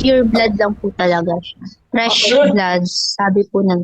pure blood lang po talaga siya. Fresh Okay. blood, sabi po ng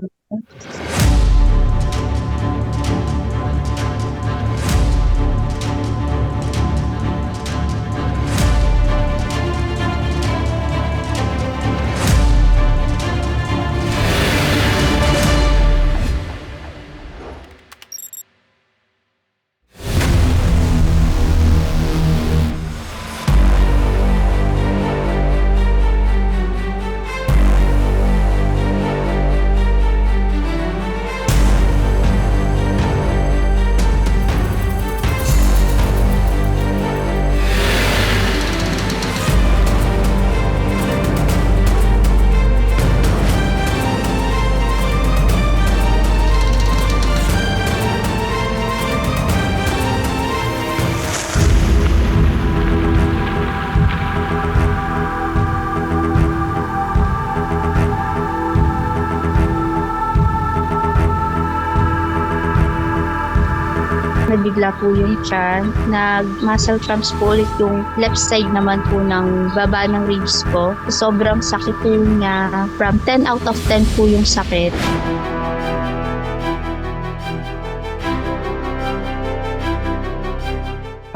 Nabigla po yung tiyan. Nag-muscle cramps po ulit yung left side naman po ng baba ng ribs ko. Sobrang sakit po niya. From 10 out of 10 po yung sakit.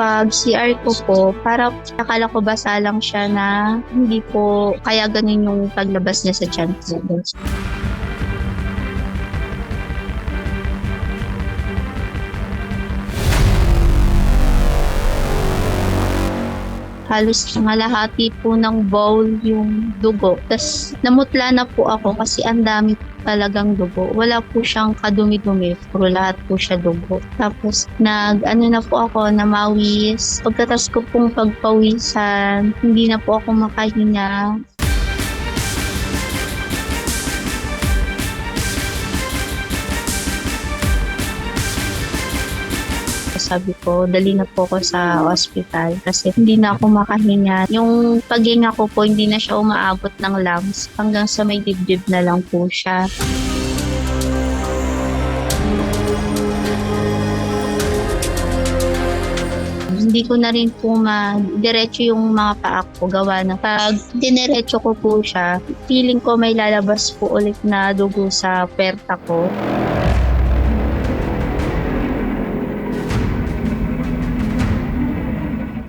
pag CR ko po, para akala ko basa lang siya na hindi po kaya ganun yung paglabas niya sa ko. Halos malahati po ng bowl yung dugo. Tapos namutla na po ako kasi ang dami talagang dugo. Wala po siyang kadumi-dumi. Puro lahat po siya dugo. Tapos nag ano na po ako namawis. Pagkatas ko pong pagpawisan, hindi na po ako makahinga. Sabi ko, dali na po ako sa hospital kasi hindi na ako makahinga. Yung paghinga ko po, hindi na siya umaabot ng lungs. Hanggang sa may dibdib na lang po siya. hindi ko na rin po ma-diretso yung mga paa ko gawa na pag dinerecho ko po siya, feeling ko may lalabas po ulit na dugo sa perta ko.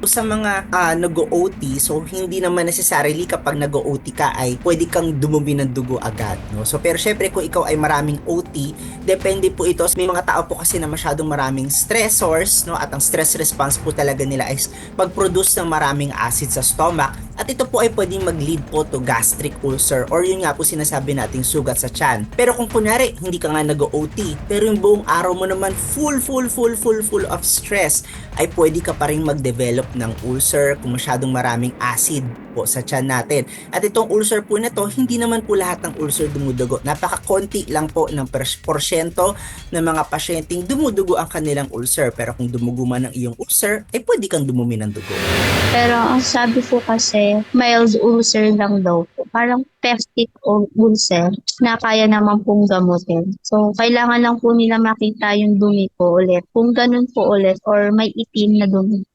Sa mga ah, nag-OT, so hindi naman necessarily kapag nag-OT ka ay pwede kang dumumi ng dugo agad. No? So pero syempre kung ikaw ay maraming OT, depende po ito. May mga tao po kasi na masyadong maraming stressors no? at ang stress response po talaga nila is mag-produce ng maraming acid sa stomach at ito po ay pwedeng mag-lead po to gastric ulcer or yun nga po sinasabi nating sugat sa tiyan. Pero kung kunyari hindi ka nga nag-OT, pero yung buong araw mo naman full, full, full, full, full of stress, ay pwede ka pa rin mag-develop ng ulcer kung masyadong maraming acid po sa tiyan natin. At itong ulcer po na to, hindi naman po lahat ng ulcer dumudugo. Napaka-konti lang po ng porsyento ng mga pasyenteng dumudugo ang kanilang ulcer. Pero kung dumugo man ang iyong ulcer, ay pwede kang dumumi ng dugo. Pero ang sabi po kasi, mild ulcer lang daw po. Parang peptic ul- ulcer na kaya naman pong gamutin. So, kailangan lang po nila makita yung dumi ko ulit. Kung ganun po ulit or may itim na dumi